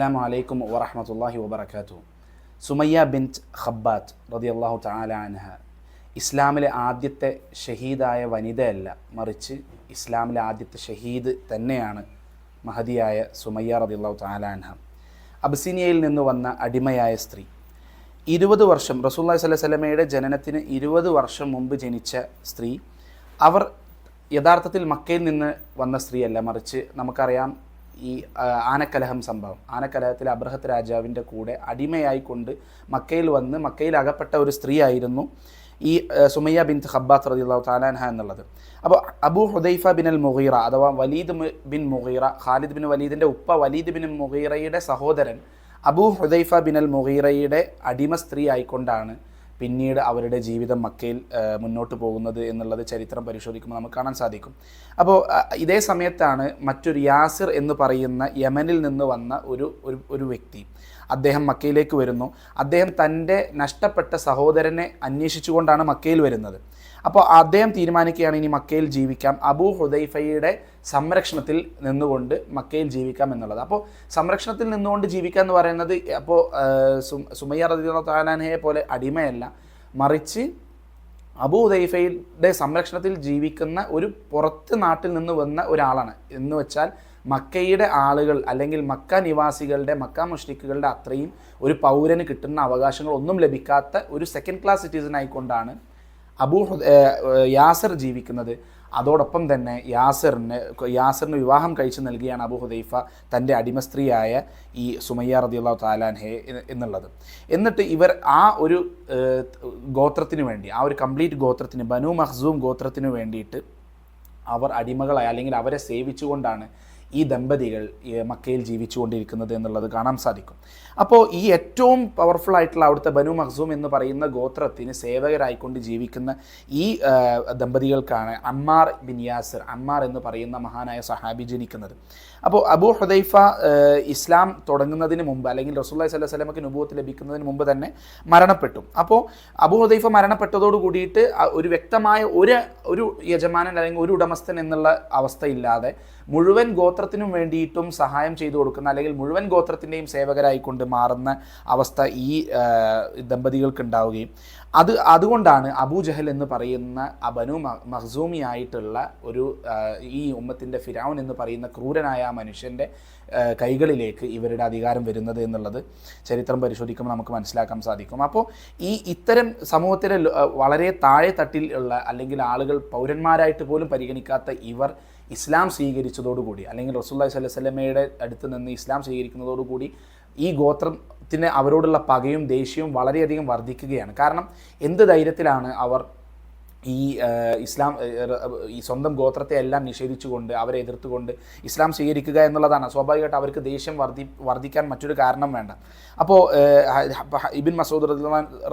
അസ്സലാമു അലൈക്കും വറഹമത്തല്ലാഹി വബർക്കാത്തു സുമയ്യ ബിൻ ഖബ്ബാത്ത് റതിയല്ലാഹു തആല അൻഹ. ഇസ്ലാമിലെ ആദ്യത്തെ ഷഹീദായ വനിതയല്ല മറിച്ച് ഇസ്ലാമിലെ ആദ്യത്തെ ഷഹീദ് തന്നെയാണ് മഹതിയായ സുമയ്യ റതിയല്ലാഹു തആല അൻഹ. അബ്സീനിയയിൽ നിന്ന് വന്ന അടിമയായ സ്ത്രീ. ഇരുപത് വർഷം റസൂല്ലാ സ്വല്ലല്ലാഹി സ്വലമയുടെ ജനനത്തിന് ഇരുപത് വർഷം മുമ്പ് ജനിച്ച സ്ത്രീ. അവർ യഥാർത്ഥത്തിൽ മക്കയിൽ നിന്ന് വന്ന സ്ത്രീയല്ല മറിച്ച് നമുക്കറിയാം ഈ ആനക്കലഹം സംഭവം. ആനക്കലഹത്തിൽ അബ്രഹത്ത് രാജാവിന്റെ കൂടെ അടിമയായിക്കൊണ്ട് മക്കയിൽ വന്ന് മക്കയിൽ അകപ്പെട്ട ഒരു സ്ത്രീ ആയിരുന്നു ഈ സുമയ്യ ബിൻ ഖബ്ബാത്ത് റളിയല്ലാഹു താലാൻഹ എന്നുള്ളത്. അപ്പോൾ Abu Hudhaifa bin al Mughira അഥവാ Walid bin Mughira Khalid bin വലീദിന്റെ ഉപ്പ വലീദ് ബിൻ മുഗീറയുടെ സഹോദരൻ അബു ഹുദൈഫ ബിൻ അൽ മുഗീറയുടെ അടിമ സ്ത്രീ ആയിക്കൊണ്ടാണ് പിന്നീട് അവരുടെ ജീവിതം മക്കയിൽ മുന്നോട്ട് പോകുന്നത് എന്നുള്ളത് ചരിത്രം പരിശോധിക്കുമ്പോൾ നമുക്ക് കാണാൻ സാധിക്കും. അപ്പോൾ ഇതേ സമയത്താണ് മറ്റൊരു യാസിർ എന്ന് പറയുന്ന യമനിൽ നിന്ന് വന്ന ഒരു ഒരു വ്യക്തി. അദ്ദേഹം മക്കയിലേക്ക് വരുന്നു. അദ്ദേഹം തന്റെ നഷ്ടപ്പെട്ട സഹോദരനെ അന്വേഷിച്ചുകൊണ്ടാണ് മക്കയിൽ വരുന്നത്. അപ്പോൾ അദ്ദേഹം തീരുമാനിക്കുകയാണ് ഇനി മക്കയിൽ ജീവിക്കാം. അബൂ ഹുദൈഫയുടെ സംരക്ഷണത്തിൽ നിന്നുകൊണ്ട് മക്കയിൽ ജീവിക്കാം എന്നുള്ളത്. അപ്പോൾ സംരക്ഷണത്തിൽ നിന്നുകൊണ്ട് ജീവിക്കുക എന്ന് പറയുന്നത് അപ്പോൾ സുമയ്യ താലാനയെ പോലെ അടിമയല്ല. മറിച്ച് അബൂ ഹുദൈഫയുടെ സംരക്ഷണത്തിൽ ജീവിക്കുന്ന ഒരു പുറത്ത് നാട്ടിൽ നിന്ന് വന്ന ഒരാളാണ്. എന്ന് വെച്ചാൽ മക്കയുടെ ആളുകൾ അല്ലെങ്കിൽ മക്ക നിവാസികളുടെ മക്ക മുഷ്രിക്കുകളുടെ അത്രയും ഒരു പൗരന് കിട്ടുന്ന അവകാശങ്ങൾ ഒന്നും ലഭിക്കാത്ത ഒരു സെക്കൻഡ് ക്ലാസ് സിറ്റിസൺ ആയിക്കൊണ്ടാണ് അബൂ യാസർ ജീവിക്കുന്നത്. അതോടൊപ്പം തന്നെ യാസറിന് യാസറിന് വിവാഹം കഴിച്ചു നൽകിയാണ് അബൂ ഹുദൈഫ തന്റെ അടിമസ്ത്രീയായ ഈ സുമയ്യ റദിയുള്ള താലാൻഹെ എന്നുള്ളത്. എന്നിട്ട് ഇവർ ആ ഒരു ഗോത്രത്തിന് വേണ്ടി ആ ഒരു കംപ്ലീറ്റ് ഗോത്രത്തിന് ബനു മഹ്സൂം ഗോത്രത്തിന് വേണ്ടിയിട്ട് അവർ അടിമകളായി അല്ലെങ്കിൽ അവരെ സേവിച്ചുകൊണ്ടാണ് ഈ ദമ്പതികൾ മക്കയിൽ ജീവിച്ചുകൊണ്ടിരിക്കുന്നത് എന്നുള്ളത് കാണാൻ സാധിക്കും. അപ്പോൾ ഈ ഏറ്റവും പവർഫുൾ ആയിട്ടുള്ള അവിടുത്തെ ബനു മഖ്സൂം എന്ന് പറയുന്ന ഗോത്രത്തിന് സേവകരായിക്കൊണ്ട് ജീവിക്കുന്ന ഈ ദമ്പതികൾക്കാണ് അമ്മാർ ബിൻ യാസിർ അമ്മാർ എന്ന് പറയുന്ന മഹാനായ സഹാബി ജനിക്കുന്നത്. അപ്പോൾ അബു ഹുദൈഫ ഇസ്ലാം തുടങ്ങുന്നതിന് മുമ്പ് അല്ലെങ്കിൽ റസൂല്ലി സ്വല്ലാ സ്വലമക്ക് അനുഭവത്തിൽ ലഭിക്കുന്നതിന് മുമ്പ് തന്നെ മരണപ്പെട്ടു. അപ്പോൾ അബു ഹുദൈഫ മരണപ്പെട്ടതോട് കൂടിയിട്ട് ഒരു വ്യക്തമായ ഒരു ഒരു യജമാനൻ അല്ലെങ്കിൽ ഒരു ഉടമസ്ഥൻ എന്നുള്ള അവസ്ഥയില്ലാതെ മുഴുവൻ ഗോത്രത്തിനും വേണ്ടിയിട്ടും സഹായം ചെയ്തു കൊടുക്കുന്ന അല്ലെങ്കിൽ മുഴുവൻ ഗോത്രത്തിന്റെയും സേവകരായിക്കൊണ്ട് മാറുന്ന അവസ്ഥ ഈ ദമ്പതികൾക്ക് ഉണ്ടാവുകയും അത് അതുകൊണ്ടാണ് അബൂജഹൽ എന്ന് പറയുന്ന അബനു ബനു ആയിട്ടുള്ള ഒരു ഈ ഉമ്മത്തിന്റെ ഫിരാവൻ എന്ന് പറയുന്ന ക്രൂരനായ ആ മനുഷ്യന്റെ കൈകളിലേക്ക് ഇവരുടെ അധികാരം വരുന്നത് എന്നുള്ളത് ചരിത്രം പരിശോധിക്കുമ്പോൾ നമുക്ക് മനസ്സിലാക്കാൻ സാധിക്കും. അപ്പോൾ ഈ ഇത്തരം സമൂഹത്തിലെ വളരെ താഴെ തട്ടിൽ ഉള്ള അല്ലെങ്കിൽ ആളുകൾ പൗരന്മാരായിട്ട് പോലും പരിഗണിക്കാത്ത ഇവർ ഇസ്ലാം സ്വീകരിച്ചതോടുകൂടി അല്ലെങ്കിൽ റസൂല്ലായി സ്വല്ലു വല്ലമയുടെ അടുത്ത് നിന്ന് ഇസ്ലാം സ്വീകരിക്കുന്നതോടുകൂടി ഈ ഗോത്രത്തിന് അവരോടുള്ള പകയും ദേഷ്യവും വളരെയധികം വർദ്ധിക്കുകയാണ്. കാരണം എന്ത് ധൈര്യത്തിലാണ് അവർ ഈ ഇസ്ലാം ഈ സ്വന്തം ഗോത്രത്തെ എല്ലാം നിഷേധിച്ചുകൊണ്ട് അവരെ എതിർത്തുകൊണ്ട് ഇസ്ലാം സ്വീകരിക്കുക എന്നുള്ളതാണ്. സ്വാഭാവികമായിട്ട് അവർക്ക് ദേഷ്യം വർദ്ധി വർദ്ധിക്കാൻ മറ്റൊരു കാരണം വേണ്ട. അപ്പോൾ ഇബിൻ മസൂദ്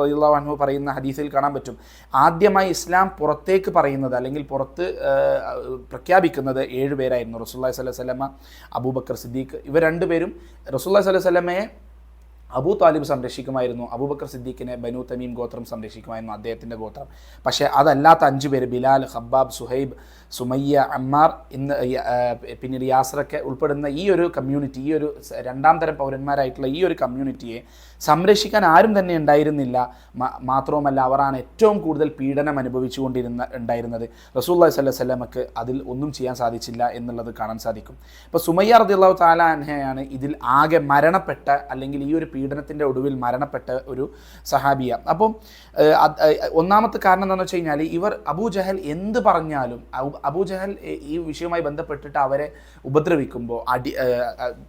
റഹിള്ളു പറയുന്ന ഹദീസിൽ കാണാൻ പറ്റും. ആദ്യമായി ഇസ്ലാം പുറത്തേക്ക് പറയുന്നത് അല്ലെങ്കിൽ പുറത്ത് പ്രഖ്യാപിക്കുന്നത് ഏഴ് പേരായിരുന്നു. റസൂല്ലാ വസല്ലമ അബൂബക്കർ സിദ്ദീഖ് ഇവർ രണ്ടുപേരും റസൂല്ലാ സ്വല്ലല്ലാഹി വസല്ലമയെ അബൂ താലിബ് സംരക്ഷിക്കുമായിരുന്നു അബൂബക്കർ സിദ്ദീഖിനെ ബനു തമീം ഗോത്രം സംരക്ഷിക്കുമായിരുന്നു അദ്ദേഹത്തിന്റെ ഗോത്രം. പക്ഷേ അതല്ലാത്ത അഞ്ച് പേര് ബിലാൽ ഹബ്ബാബ് സുഹൈബ് സുമയ്യ അമ്മാർ ഇന്ന് പിന്നീട് യാസറൊക്കെ ഉൾപ്പെടുന്ന ഈ ഒരു കമ്മ്യൂണിറ്റി ഈ ഒരു രണ്ടാം തരം പൗരന്മാരായിട്ടുള്ള ഈ ഒരു കമ്മ്യൂണിറ്റിയെ സംരക്ഷിക്കാൻ ആരും തന്നെ ഉണ്ടായിരുന്നില്ല. മാത്രവുമല്ല അവരാണ് ഏറ്റവും കൂടുതൽ പീഡനം അനുഭവിച്ചുകൊണ്ടിരുന്ന ഉണ്ടായിരുന്നത്. റസൂല്ലാ സ്വല്ലല്ലാഹി വസല്ലമക്ക് അതിൽ ഒന്നും ചെയ്യാൻ സാധിച്ചില്ല എന്നുള്ളത് കാണാൻ സാധിക്കും. ഇപ്പോൾ സുമയ്യ റദിള്ളാഹു താലാൻഹയാണ് ഇതിൽ ആകെ മരണപ്പെട്ട അല്ലെങ്കിൽ ഈ ഒരു പീഡനത്തിന്റെ ഒടുവിൽ മരണപ്പെട്ട ഒരു സഹാബിയ. അപ്പം ഒന്നാമത്തെ കാരണം എന്താണെന്ന് വെച്ച് കഴിഞ്ഞാൽ ഇവർ അബൂജഹൽ എന്ത് പറഞ്ഞാലും അബു- ജഹൽ ഈ വിഷയവുമായി ബന്ധപ്പെട്ടിട്ട് അവരെ ഉപദ്രവിക്കുമ്പോൾ അടി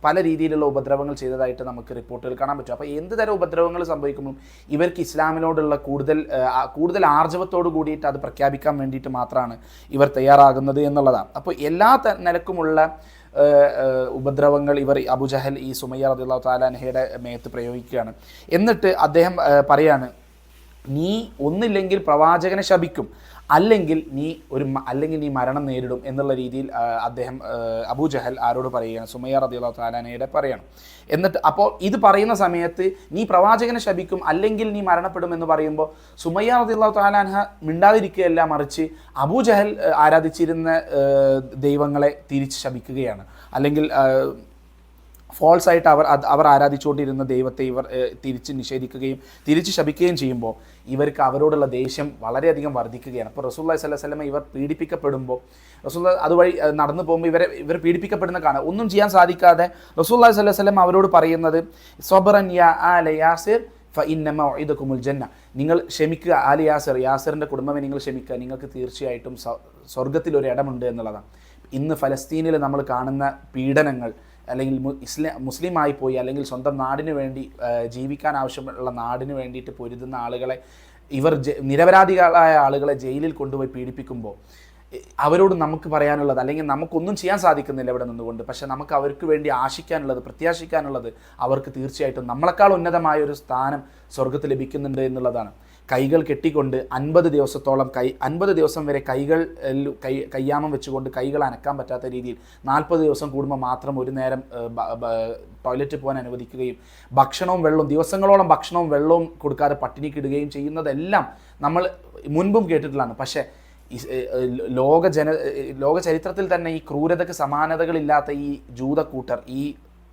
പല രീതിയിലുള്ള ഉപദ്രവങ്ങൾ ചെയ്തതായിട്ട് നമുക്ക് റിപ്പോർട്ടുകൾ കാണാൻ പറ്റും. അപ്പോൾ എന്ത് തരം ഉപദ്രവങ്ങൾ സംഭവിക്കുമ്പോൾ ഇവർക്ക് ഇസ്ലാമിനോടുള്ള കൂടുതൽ കൂടുതൽ ആർജവത്തോട് കൂടിയിട്ട് അത് പ്രഖ്യാപിക്കാൻ വേണ്ടിയിട്ട് മാത്രമാണ് ഇവർ തയ്യാറാകുന്നത് എന്നുള്ളതാണ്. അപ്പോൾ എല്ലാ നിലക്കുമുള്ള ഉപദ്രവങ്ങൾ ഇവർ അബുജഹൽ ഈ സുമയ്യ റദിയുള്ള താലാൻഹയുടെ മേത്ത് പ്രയോഗിക്കുകയാണ്. എന്നിട്ട് അദ്ദേഹം പറയാണ് നീ ഒന്നില്ലെങ്കിൽ പ്രവാചകനെ ശപിക്കും. അല്ലെങ്കിൽ നീ ഒരു അല്ലെങ്കിൽ നീ മരണം നേരിടും എന്നുള്ള രീതിയിൽ അദ്ദേഹം ആ, അബൂജഹൽ ആരോട് പറയുകയാണ്. സുമയ്യ റദിയുള്ള താലാനയുടെ പറയണം. എന്നിട്ട് അപ്പോൾ ഇത് പറയുന്ന സമയത്ത് നീ പ്രവാചകനെ ശപിക്കും അല്ലെങ്കിൽ നീ മരണപ്പെടും എന്ന് പറയുമ്പോൾ സുമയ്യ റദിയുള്ള താലാൻഹ മിണ്ടാതിരിക്കുകയല്ല മറിച്ച് അബൂജഹൽ ജഹൽ ആരാധിച്ചിരുന്ന ദൈവങ്ങളെ തിരിച്ച് ശപിക്കുകയാണ്. അല്ലെങ്കിൽ ഫോൾസ് ആയിട്ട് അവർ അവർ ആരാധിച്ചുകൊണ്ടിരുന്ന ദൈവത്തെ ഇവർ തിരിച്ച് നിഷേധിക്കുകയും തിരിച്ച് ശപിക്കുകയും ചെയ്യുമ്പോൾ ഇവർക്ക് അവരോടുള്ള ദേഷ്യം വളരെയധികം വർദ്ധിക്കുകയാണ്. അപ്പോൾ റസൂല്ലാ അലൈഹി വസല്ലം ഇവർ പീഡിപ്പിക്കപ്പെടുമ്പോൾ റസൂല്ല അതുവഴി നടന്നു പോകുമ്പോൾ ഇവരെ ഇവർ പീഡിപ്പിക്കപ്പെടുന്ന കാണാം. ഒന്നും ചെയ്യാൻ സാധിക്കാതെ റസൂല്ലാ അലൈഹി വസല്ലം അവരോട് പറയുന്നത് സൊബറൻ യാ ആല യാസിർ ഫഇന്നമ ഉഇദകുമുൽ ജന്ന. നിങ്ങൾ ക്ഷമിക്കുക ആലി യാസർ യാസറിന്റെ കുടുംബമേ നിങ്ങൾ ക്ഷമിക്കുക. നിങ്ങൾക്ക് തീർച്ചയായിട്ടും സ്വർഗത്തിൽ ഒരു ഇടമുണ്ട് എന്നുള്ളതാണ്. ഇന്ന് ഫലസ്തീനിൽ നമ്മൾ കാണുന്ന പീഡനങ്ങൾ അല്ലെങ്കിൽ ഇസ്ലാ മുസ്ലിമായി പോയി അല്ലെങ്കിൽ സ്വന്തം നാടിന് വേണ്ടി ജീവിക്കാൻ ആവശ്യമുള്ള നാടിന് വേണ്ടിയിട്ട് പൊരുതുന്ന ആളുകളെ ഇവർ നിരപരാധികളായ ആളുകളെ ജയിലിൽ കൊണ്ടുപോയി പീഡിപ്പിക്കുമ്പോൾ അവരോട് നമുക്ക് പറയാനുള്ളത് അല്ലെങ്കിൽ നമുക്കൊന്നും ചെയ്യാൻ സാധിക്കുന്നില്ല ഇവിടെ നിന്നുകൊണ്ട്. പക്ഷെ നമുക്ക് അവർക്ക് വേണ്ടി ആശിക്കാനുള്ളത് പ്രത്യാശിക്കാനുള്ളത് അവർക്ക് തീർച്ചയായിട്ടും നമ്മളെക്കാൾ ഉന്നതമായ ഒരു സ്ഥാനം സ്വർഗത്ത് ലഭിക്കുന്നുണ്ട് എന്നുള്ളതാണ്. കൈകൾ കെട്ടിക്കൊണ്ട് അൻപത് ദിവസത്തോളം കൈ അൻപത് ദിവസം വരെ കൈകൾ കൈ കയ്യാമം വെച്ചുകൊണ്ട് കൈകൾ അനക്കാൻ പറ്റാത്ത രീതിയിൽ നാൽപ്പത് ദിവസം കൂടുമ്പോൾ മാത്രം ഒരു നേരം ടോയ്ലറ്റ് പോകാൻ അനുവദിക്കുകയും ഭക്ഷണവും വെള്ളവും ദിവസങ്ങളോളം ഭക്ഷണവും വെള്ളവും കൊടുക്കാതെ പട്ടിണിക്കിടുകയും ചെയ്യുന്നതെല്ലാം നമ്മൾ മുൻപും കേട്ടിട്ടുള്ളതാണ്. പക്ഷേ ലോക ജന ലോക ചരിത്രത്തിൽ തന്നെ ഈ ക്രൂരതയ്ക്ക് സമാനതകളില്ലാത്ത ഈ ജൂതക്കൂട്ടർ ഈ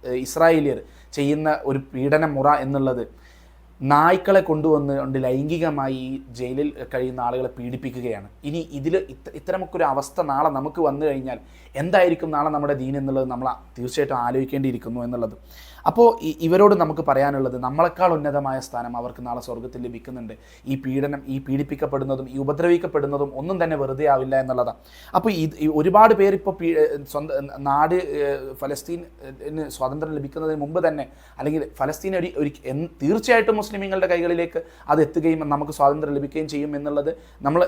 ഇസ്രായേലിയർ ചെയ്യുന്ന ഒരു പീഡന മുറ എന്നുള്ളത് നായ്ക്കളെ കൊണ്ടുവന്ന് കൊണ്ട് ലൈംഗികമായി ജയിലിൽ കഴിയുന്ന ആളുകളെ പീഡിപ്പിക്കുകയാണ്. ഇനി ഇതിൽ ഇത്ര ഇത്തരമൊക്കെ ഒരു അവസ്ഥ നാളെ നമുക്ക് വന്നു കഴിഞ്ഞാൽ എന്തായിരിക്കും നാളെ നമ്മുടെ ദീൻ എന്നുള്ളത് നമ്മൾ തീർച്ചയായിട്ടും ആലോചിക്കേണ്ടിയിരിക്കുന്നു എന്നുള്ളത്. അപ്പോൾ ഇവരോട് നമുക്ക് പറയാനുള്ളത് നമ്മളെക്കാൾ ഉന്നതമായ സ്ഥാനം അവർക്ക് നാളെ സ്വർഗത്തിൽ ലഭിക്കുന്നുണ്ട്. ഈ പീഡനം ഈ പീഡിപ്പിക്കപ്പെടുന്നതും ഈ ഉപദ്രവിക്കപ്പെടുന്നതും ഒന്നും തന്നെ വെറുതെ ആവില്ല എന്നുള്ളതാണ്. അപ്പോൾ ഇത് ഒരുപാട് പേര് ഇപ്പോൾ സ്വന്തം നാട് ഫലസ്തീന് സ്വാതന്ത്ര്യം ലഭിക്കുന്നതിന് മുമ്പ് തന്നെ അല്ലെങ്കിൽ ഫലസ്തീൻ ഒരു ഒരു തീർച്ചയായിട്ടും മുസ്ലിമീങ്ങളുടെ കൈകളിലേക്ക് അത് എത്തുകയും നമുക്ക് സ്വാതന്ത്ര്യം ലഭിക്കുകയും ചെയ്യും എന്നുള്ളത് നമ്മൾ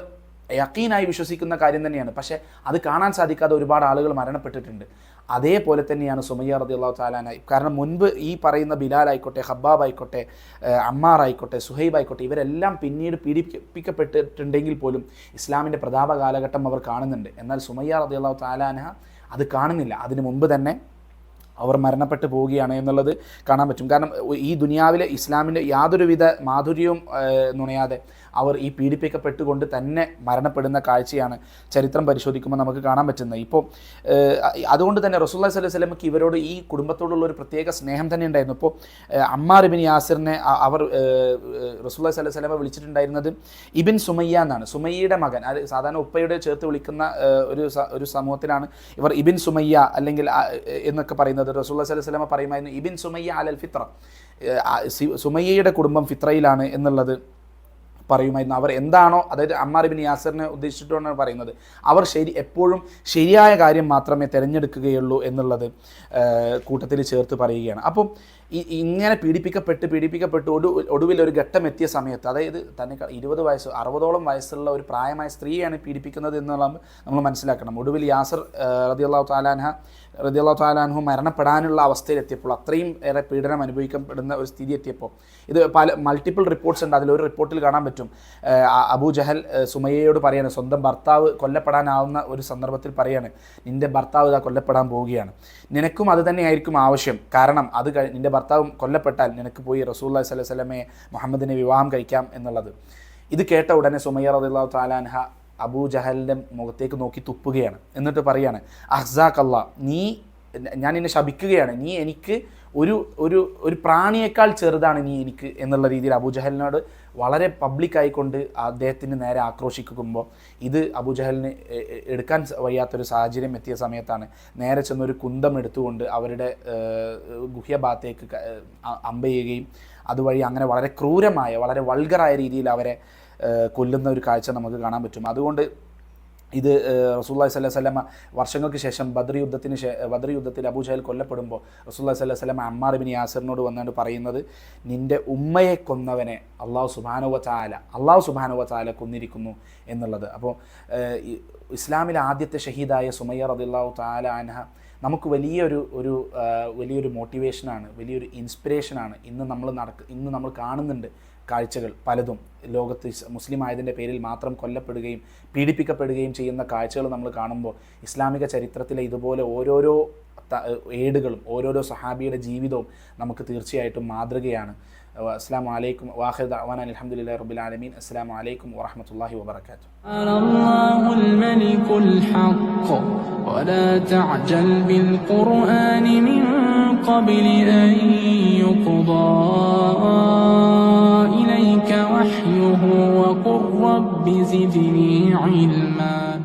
യക്കീനായി വിശ്വസിക്കുന്ന കാര്യം തന്നെയാണ്. പക്ഷേ അത് കാണാൻ സാധിക്കാതെ ഒരുപാട് ആളുകൾ മരണപ്പെട്ടിട്ടുണ്ട്. അതേപോലെ തന്നെയാണ് സുമയ്യ റതി അള്ളാഹു താലാനായി കാരണം മുൻപ് ഈ പറയുന്ന ബിലാൽ ആയിക്കോട്ടെ ഹബ്ബാബ് ആയിക്കോട്ടെ അമ്മാർ ആയിക്കോട്ടെ സുഹൈബ് ആയിക്കോട്ടെ ഇവരെല്ലാം പിന്നീട് പീഡിപ്പിക്കപ്പെട്ടിട്ടുണ്ടെങ്കിൽ പോലും ഇസ്ലാമിന്റെ പ്രതാപ കാലഘട്ടം അവർ കാണുന്നുണ്ട്. എന്നാൽ സുമയ്യ റതി അള്ളാഹു താലാന അത് കാണുന്നില്ല. അതിനു മുമ്പ് തന്നെ അവർ മരണപ്പെട്ടു പോവുകയാണ് എന്നുള്ളത് കാണാൻ പറ്റും. കാരണം ഈ ദുനിയാവിലെ ഇസ്ലാമിന്റെ യാതൊരുവിധ മാധുര്യവും നുണയാതെ അവർ ഈ പീഡിപ്പിക്കപ്പെട്ടുകൊണ്ട് തന്നെ മരണപ്പെടുന്ന കാഴ്ചയാണ് ചരിത്രം പരിശോധിക്കുമ്പോൾ നമുക്ക് കാണാൻ പറ്റുന്നത്. ഇപ്പോൾ അതുകൊണ്ട് തന്നെ റസൂല്ലാ സ്വല്ലി സ്വലമക്ക് ഇവരോട് ഈ കുടുംബത്തോടുള്ള ഒരു പ്രത്യേക സ്നേഹം തന്നെ ഉണ്ടായിരുന്നു. ഇപ്പോൾ അമ്മാർ ഇബിൻ യാസിറിനെ അവർ റസൂല്ലാ സ്വല്ലി സ്വലമ വിളിച്ചിട്ടുണ്ടായിരുന്നത് ഇബിൻ സുമയ്യ എന്നാണ്. സുമയ്യയുടെ മകൻ അത് സാധാരണ ഉപ്പയുടെ ചേർത്ത് വിളിക്കുന്ന ഒരു ഒരു സമൂഹത്തിലാണ് ഇവർ ഇബിൻ സുമയ്യ അല്ലെങ്കിൽ എന്നൊക്കെ പറയുന്നത്. റസൂല്ലാ അലൈഹി സ്വലമ പറയുമായിരുന്നു ഇബിൻ സുമയ്യ അലൽ ഫിത്ര. സുമയ്യയുടെ കുടുംബം ഫിത്രയിലാണ് എന്നുള്ളത് പറയുമായിരുന്നു. അവർ എന്താണോ അതായത് അമ്മാർ ബിൻ യാസറിനെ ഉദ്ദേശിച്ചിട്ടാണ് പറയുന്നത്. അവർ ശരി എപ്പോഴും ശരിയായ കാര്യം മാത്രമേ തിരഞ്ഞെടുക്കുകയുള്ളൂ എന്നുള്ളത് കൂട്ടത്തിൽ ചേർത്ത് പറയുകയാണ്. അപ്പം ഇങ്ങനെ പീഡിപ്പിക്കപ്പെട്ട് പീഡിപ്പിക്കപ്പെട്ട് ഒടു ഒടുവിൽ ഒരു ഘട്ടം എത്തിയ സമയത്ത് അതായത് തന്നെ ഇരുപത് വയസ്സ് അറുപതോളം വയസ്സുള്ള ഒരു പ്രായമായ സ്ത്രീയാണ് പീഡിപ്പിക്കുന്നത് എന്നുള്ള നമ്മൾ മനസ്സിലാക്കണം. ഒടുവിൽ യാസർ റതിയല്ലാഹു താലാൻഹ റതിയല്ലാഹു താലാൻഹു മരണപ്പെടാനുള്ള അവസ്ഥയിലെത്തിയപ്പോൾ അത്രയും ഏറെ പീഡനം അനുഭവിക്കപ്പെടുന്ന ഒരു സ്ഥിതി എത്തിയപ്പോൾ ഇത് പല മൾട്ടിപ്പിൾ റിപ്പോർട്ട്സ് ഉണ്ട്. അതിലൊരു റിപ്പോർട്ടിൽ കാണാൻ പറ്റും. അബു ജഹൽ സുമയ്യയോട് പറയാണ് സ്വന്തം ഭർത്താവ് കൊല്ലപ്പെടാനാവുന്ന ഒരു സന്ദർഭത്തിൽ പറയാണ് നിന്റെ ഭർത്താവ് ഇതാ കൊല്ലപ്പെടാൻ പോവുകയാണ്. നിനക്കും അത് തന്നെയായിരിക്കും ആവശ്യം. കാരണം അത് കഴി നിന്റെ ഭർത്താവ് കൊല്ലപ്പെട്ടാൽ നിനക്ക് പോയി റസൂല്ലാ സ്വല്ലല്ലാഹു അലൈഹി വസല്ലമയെ മുഹമ്മദിനെ വിവാഹം കഴിക്കാം എന്നുള്ളത്. ഇത് കേട്ട ഉടനെ സുമയ്യ റദിയുള്ള താലാൻഹ അബൂ ജഹലിന്റെ മുഖത്തേക്ക് നോക്കി തുപ്പുകയാണ്. എന്നിട്ട് പറയാണ് അഹ്സാഖ് അല്ലാ നീ ഞാൻ നിന്നെ ശപിക്കുകയാണ്. നീ എനിക്ക് ഒരു ഒരു ഒരു പ്രാണിയേക്കാൾ ചെറുതാണ് നീ എനിക്ക് എന്നുള്ള രീതിയിൽ അബൂജഹലിനോട് വളരെ പബ്ലിക്കായിക്കൊണ്ട് അദ്ദേഹത്തിന് നേരെ ആക്രോശിക്കുമ്പോൾ ഇത് അബൂജഹലിന് എടുക്കാൻ വയ്യാത്തൊരു സാഹചര്യം എത്തിയ സമയത്താണ്. നേരെ ചെന്നൊരു കുന്തം എടുത്തുകൊണ്ട് അവരുടെ ഗുഹ്യഭാഗത്തേക്ക് ക- അമ്പ ചെയ്യുകയും അതുവഴി അങ്ങനെ വളരെ ക്രൂരമായ വളരെ വൾഗറായ രീതിയിൽ അവരെ കൊല്ലുന്ന ഒരു കാഴ്ച നമുക്ക് കാണാൻ പറ്റും. അതുകൊണ്ട് ഇത് റസൂല്ലാ അലൈഹി വസല്ലമ വർഷങ്ങൾക്ക് ശേഷം ബദ്രി യുദ്ധത്തിന് ശേ ബദ്ർ യുദ്ധത്തിൽ അബൂജഹൽ കൊല്ലപ്പെടുമ്പോൾ റസൂല്ലാ അലൈഹി വസല്ലമ അമ്മാർ ബിൻ യാസിറിനോട് വന്നുകൊണ്ട് പറയുന്നത് നിന്റെ ഉമ്മയെ കൊന്നവനെ അള്ളാഹു സുബാനുവ ചാല അള്ളാഹു സുബാനുവ ചാല കൊന്നിരിക്കുന്നു എന്നുള്ളത്. അപ്പോൾ ഇസ്ലാമിലെ ആദ്യത്തെ ഷഹീദായ സുമയ്യ റദില്ലാഹു താല അൻഹ നമുക്ക് വലിയൊരു ഒരു വലിയൊരു മോട്ടിവേഷനാണ് വലിയൊരു ഇൻസ്പിറേഷനാണ് ഇന്ന് നമ്മൾ നടക്ക് ഇന്ന് നമ്മൾ കാണുന്നുണ്ട് കാഴ്ചകൾ പലതും. ലോകത്ത് മുസ്ലിം ആയതിന്റെ പേരിൽ മാത്രം കൊല്ലപ്പെടുകയും പീഡിപ്പിക്കപ്പെടുകയും ചെയ്യുന്ന കാഴ്ചകൾ നമ്മൾ കാണുമ്പോൾ ഇസ്ലാമിക ചരിത്രത്തിലെ ഇതുപോലെ ഓരോരോ ഏടുകളും ഓരോരോ സഹാബിയുടെ ജീവിതവും നമുക്ക് തീർച്ചയായിട്ടും മാതൃകയാണ്. والسلام عليكم وآخر دعوانا الحمد لله رب العالمين السلام عليكم ورحمة الله وبركاته. أنا الله الملك الحق ولا تعجل بالقرآن من قبل أن يقضى إليك وحيه وقل رب زدني علما.